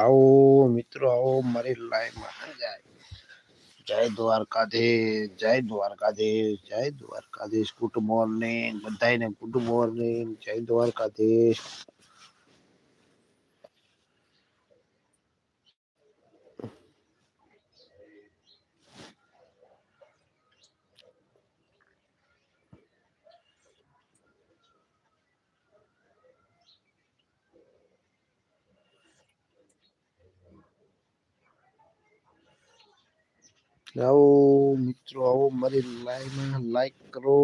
આવો મિત્રો આવો મારી લાઈફમાં જાય જય દ્વારકાધીશ જય દ્વારકાધીશ જય દ્વારકાધીશ ગુડ મોર્નિંગ બધાને ગુડ મોર્નિંગ જય દ્વારકાધીશ એટલે આવો મિત્રો આવો મારી લાઈવમાં લાઈક કરો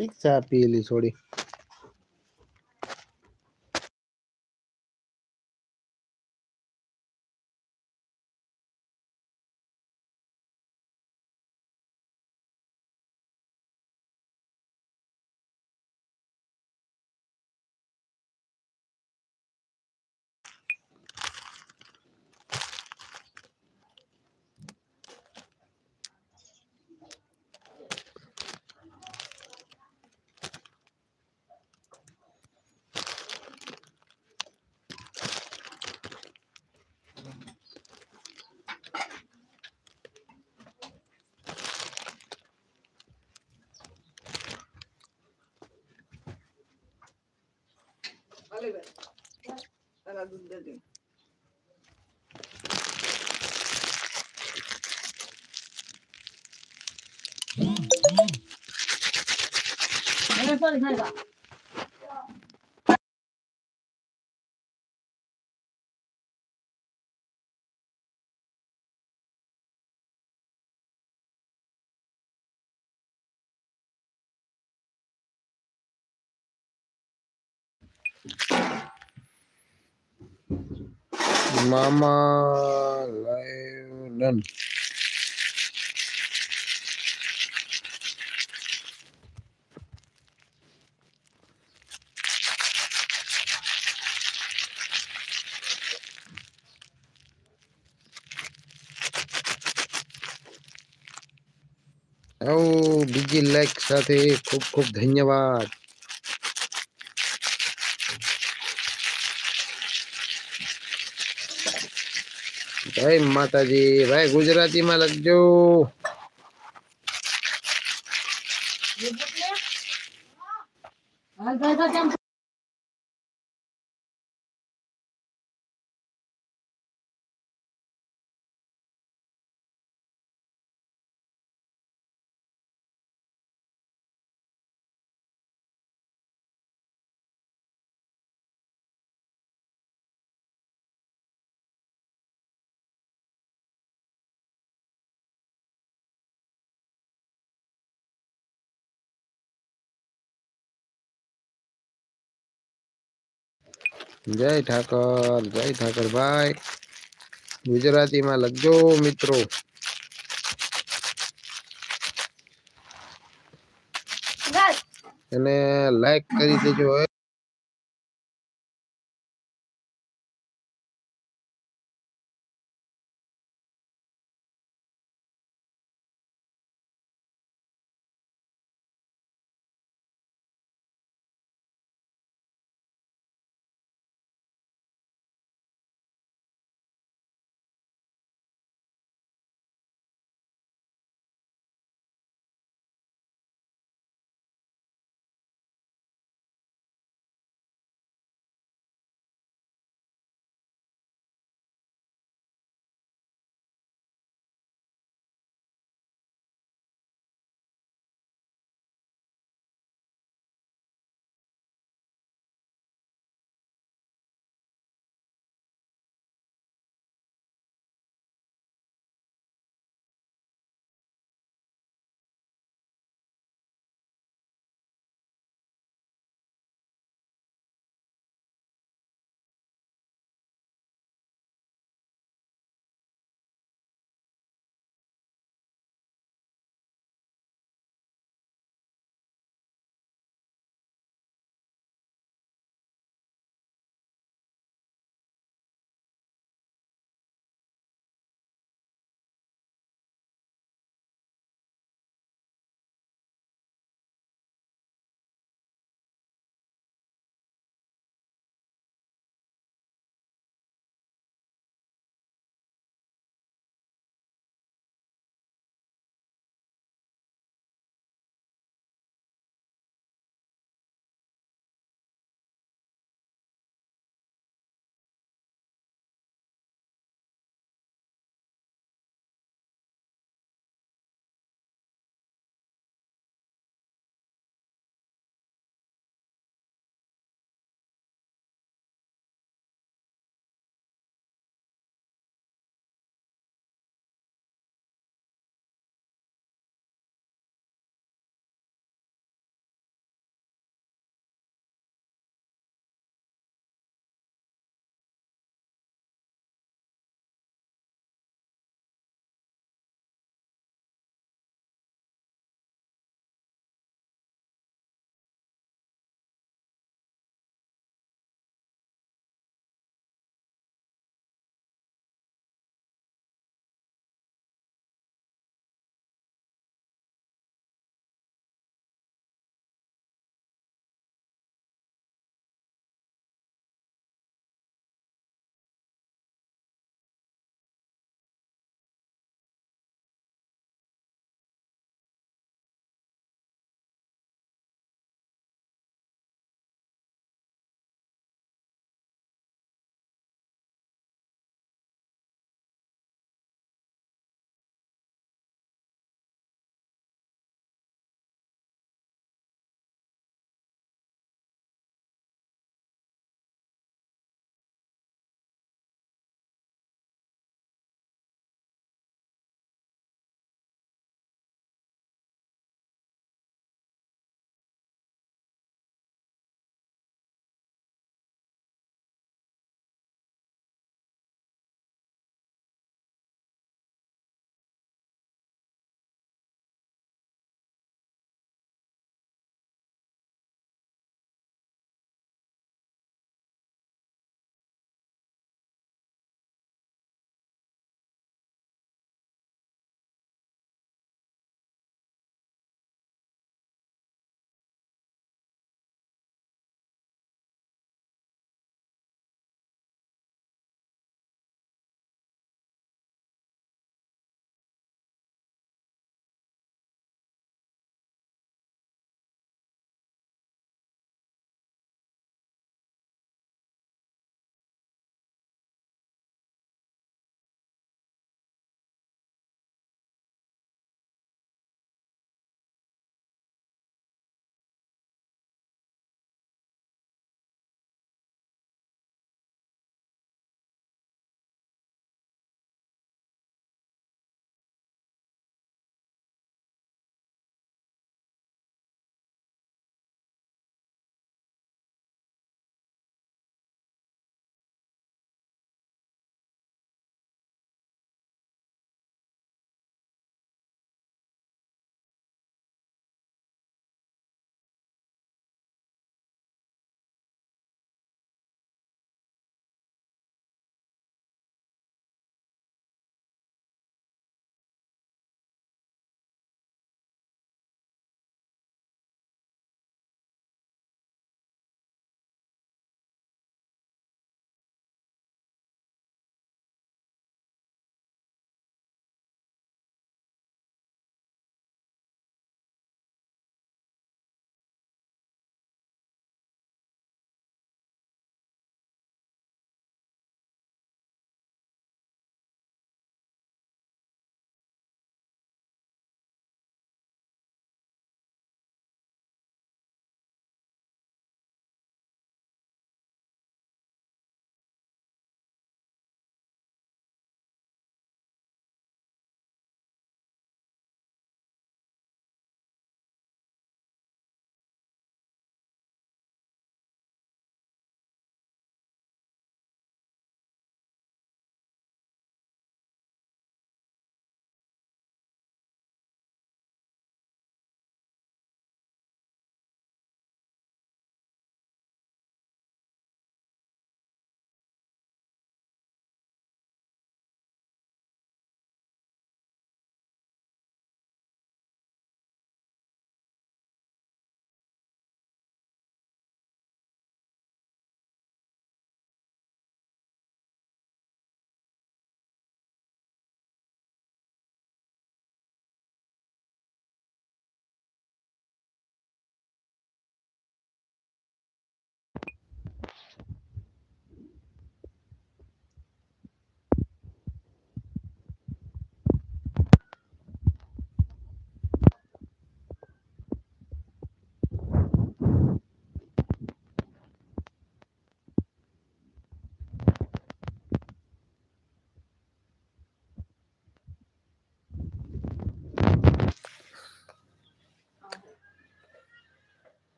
રિક્ષા પીલી છોડી নেবেন তারা দুধ দিয়ে দিন এরপরে Mama Leonen. ઓ બીજી લાઈક સાથે ખૂબ ખૂબ ધન્યવાદ જય માતાજી ભાઈ ગુજરાતીમાં લખજો જય ઠાકર જય ઠાકર ભાઈ ગુજરાતી માં લખજો મિત્રો અને લાઈક કરી દેજો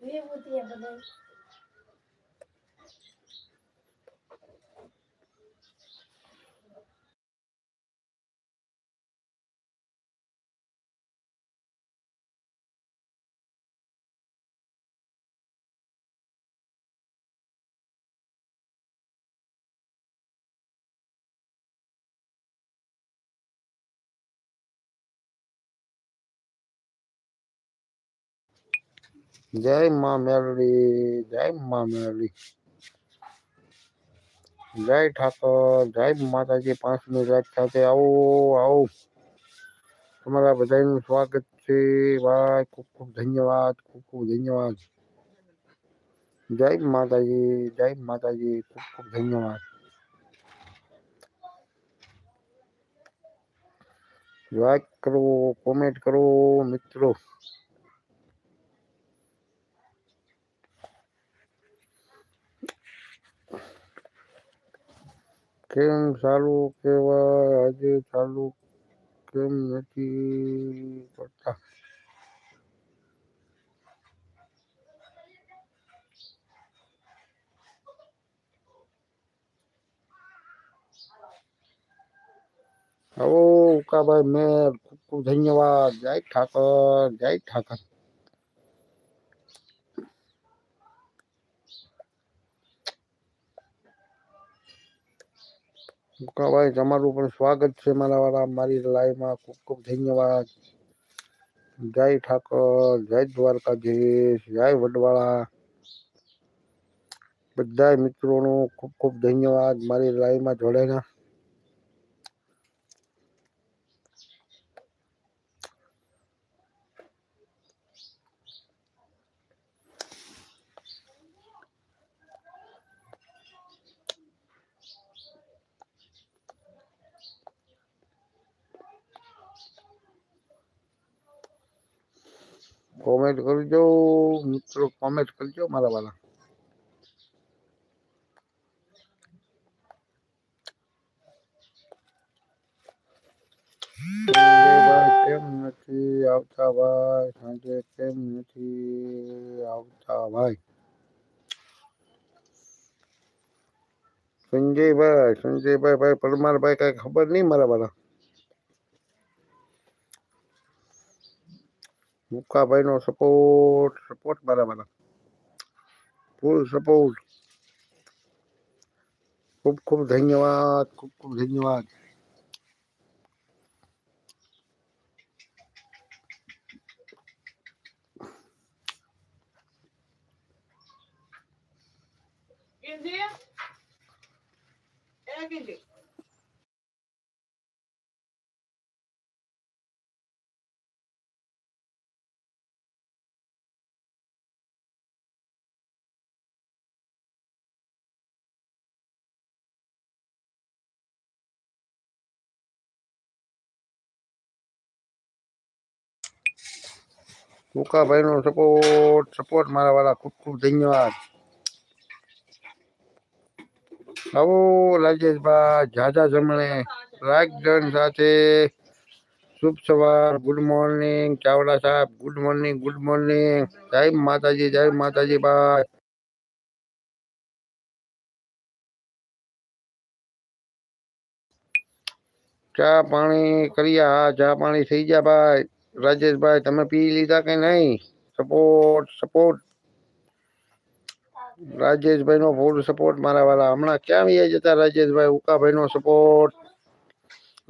你也的点不能。जय माँ मेरी जय माँ मेरी જય ઠાકોર જય માતાજી પાંચ મિનિટ રાત સાથે આવો આવો તમારા બધાનું સ્વાગત છે ભાઈ ખૂબ ખૂબ ધન્યવાદ ખૂબ ખૂબ ધન્યવાદ જય માતાજી જય માતાજી ખૂબ ખૂબ ધન્યવાદ લાઈક કરો કોમેન્ટ કરો મિત્રો किम सालु केवा आज सालु किम नीति का भाई मैं खूब खूब धन्यवाद जय ठाकर जय ठाकर કુકાભાઈ તમારું પણ સ્વાગત છે મારા વાળા મારી લાઈવમાં ખૂબ ખૂબ ધન્યવાદ જય ઠાકોર જય દ્વારકાધીશ જય વડવાળા બધા મિત્રોનો ખૂબ ખૂબ ધન્યવાદ મારી લાઈવમાં જોડાયેલા कमेंट कर जो मित्र कमेंट कर जो मारा वाला संजय भाई संजय भाई भाई परमार भाई कई खबर नहीं मारा वाला મુકાભાઈનો સપોર્ટ સપોર્ટ બરાબર ફૂલ સપોર્ટ ખૂબ ખૂબ ધન્યવાદ ખૂબ ખૂબ ધન્યવાદ કોકા ભાઈનો સપોર્ટ સપોર્ટ મારા વાલા ખૂબ ખૂબ ધન્યવાદ આવો લજેબા જાદા જમણે રાજદન સાથે સુપ સવાર ગુડ મોર્નિંગ કેવડા સાહેબ ગુડ મોર્નિંગ ગુડ મોર્નિંગ જય માતાજી જય માતાજી ભાઈ કા પાણી કર્યા આ જા પાણી થઈ જા ભાઈ राजेश भाई तमें पी लीधा के नहीं सपोर्ट सपोर्ट राजेश भाई नो फूल सपोर्ट मारा वाला हमना क्या भी है जता राजेश भाई उका भाई नो सपोर्ट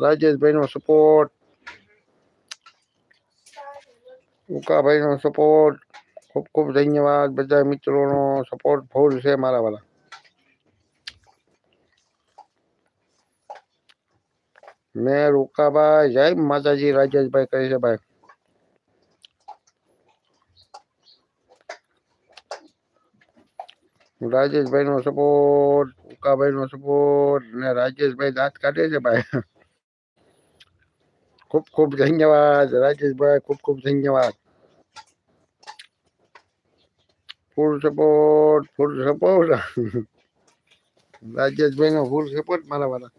राजेश भाई नो सपोर्ट उका भाई नो सपोर्ट खूब खूब धन्यवाद बजा मित्रों नो सपोर्ट फूल से मारा वाला मैं रुका भाई जय माता जी राजेश भाई कैसे भाई રાજેશભાઈ નો સપોર્ટ ઉકાભાઈ નો સપોર્ટ ને રાજેશભાઈ દાંત કાઢે છે ભાઈ ખૂબ ખૂબ ધન્યવાદ રાજેશભાઈ ખૂબ ખૂબ ધન્યવાદ full support full support Rajeshbhai નો ફૂલ સપોર્ટ મારા વાળા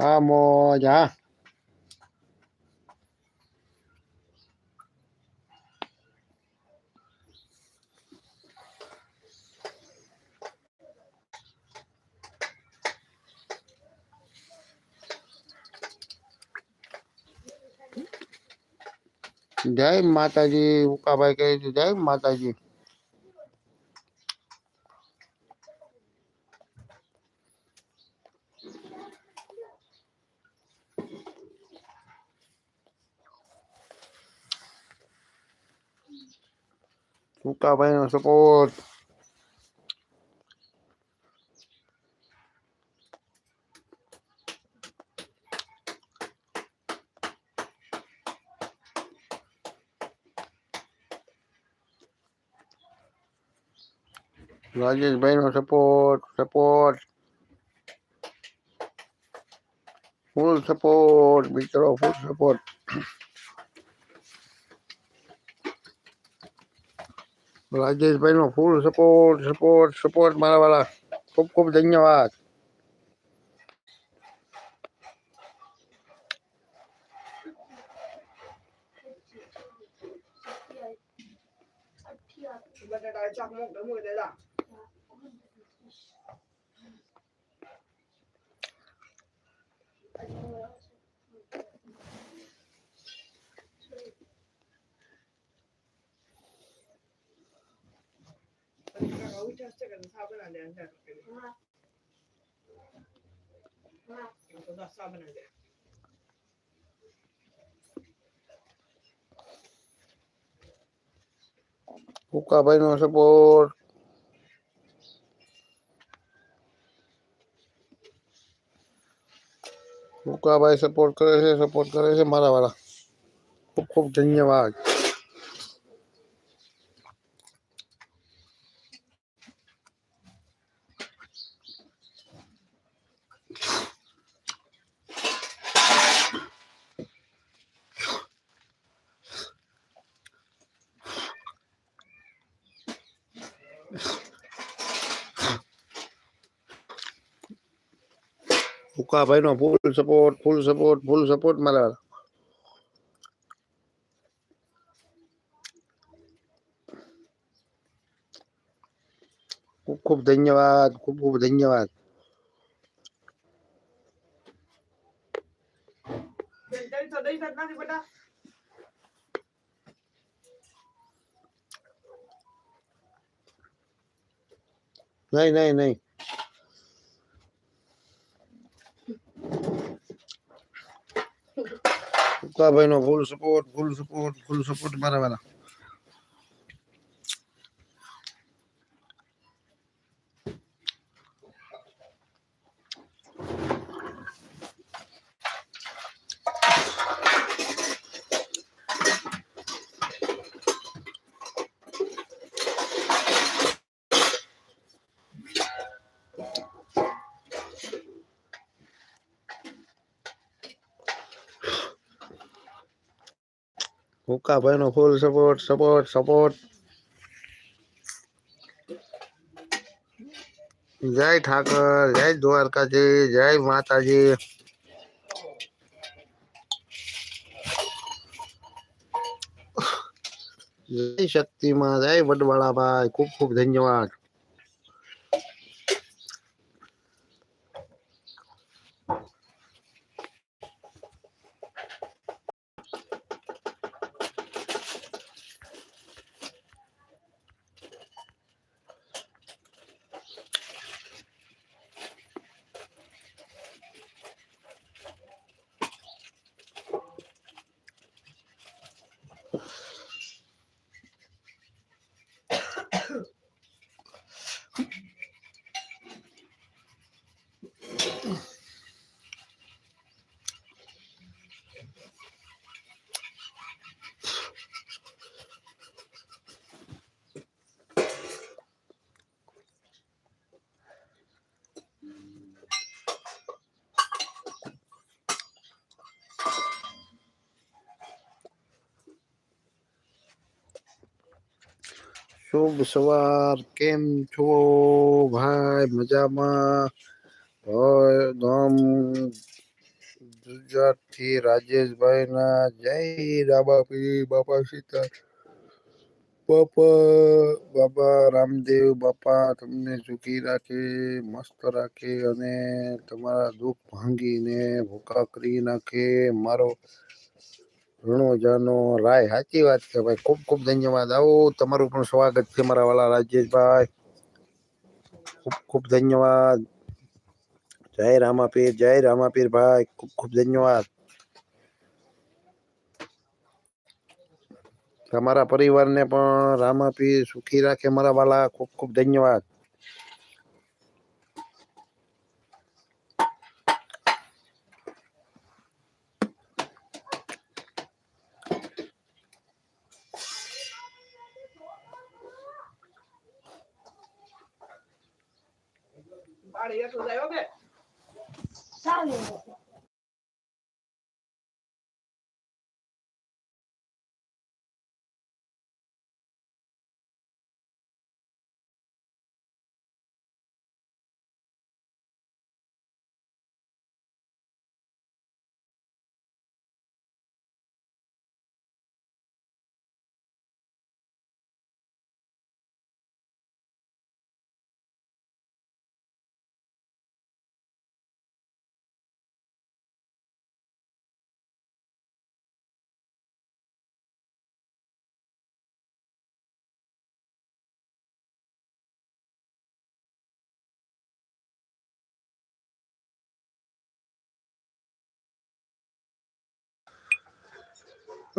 હા મોજ હા jai mata ji buka baik kayak itu mata ji. Buka baik support. રાજેશભાઈનો સપોર્ટ સપોર્ટ ફૂલ સપોર્ટ મિત્રો ફૂલ સપોર્ટ રાજેશભાઈનો ફૂલ સપોર્ટ સપોર્ટ સપોર્ટ મારા વાળા ખૂબ ખૂબ ધન્યવાદ ઉકાભાઈનો સપોર્ટ ઉકાભાઈ સપોર્ટ કરે છે સપોર્ટ કરે છે મારા વાળા ખૂબ ખૂબ ધન્યવાદ ભાઈ નો full support full support full support મારા ખૂબ ખૂબ ધન્યવાદ ખૂબ ખૂબ ધન્યવાદ નહીં નહીં નહીં મુક્તાભાઈ નો full support full support full support મારા વાળા હુકાભાઈ નો ફૂલ સપોર્ટ સપોર્ટ સપોર્ટ જય ઠાકર જય દ્વારકાજી જય માતાજી જય શક્તિમાં જય વડવાળાભાઈ ખૂબ ખૂબ ધન્યવાદ શુભ સવાર કેમ છો ભાઈ મજામાં ધમ ગુજરાતથી રાજેશભાઈના જય રાબાપી બાપા સીતા બાપા બાબા રામદેવ બાપા તમને ચૂકી રાખે મસ્ત રાખે અને તમારા દુઃખ ભાંગીને ભૂકા કરી નાખે મારો વીણોજાનો રાય સાચી વાત છે ભાઈ ખૂબ ખૂબ ધન્યવાદ આવો તમારું પણ સ્વાગત છે મારા વાલા રાજેશભાઈ ખૂબ ખૂબ ધન્યવાદ જય રામાપીર જય રામાપીર ભાઈ ખૂબ ખૂબ ધન્યવાદ તમારા પરિવારને પણ રામાપીર સુખી રાખે મારા વાલા ખૂબ ખૂબ ધન્યવાદ સાડી એટલું જાય ઓકે સારું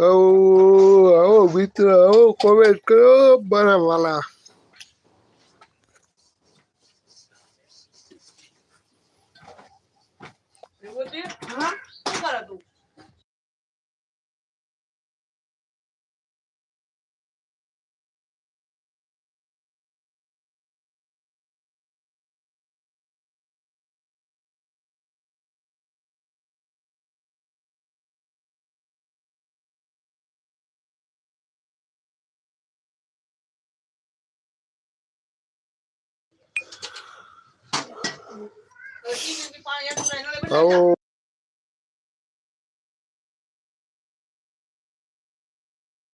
આવો આવો મિત્ર આવો કોમેન્ટ કરો બરાબર Oh.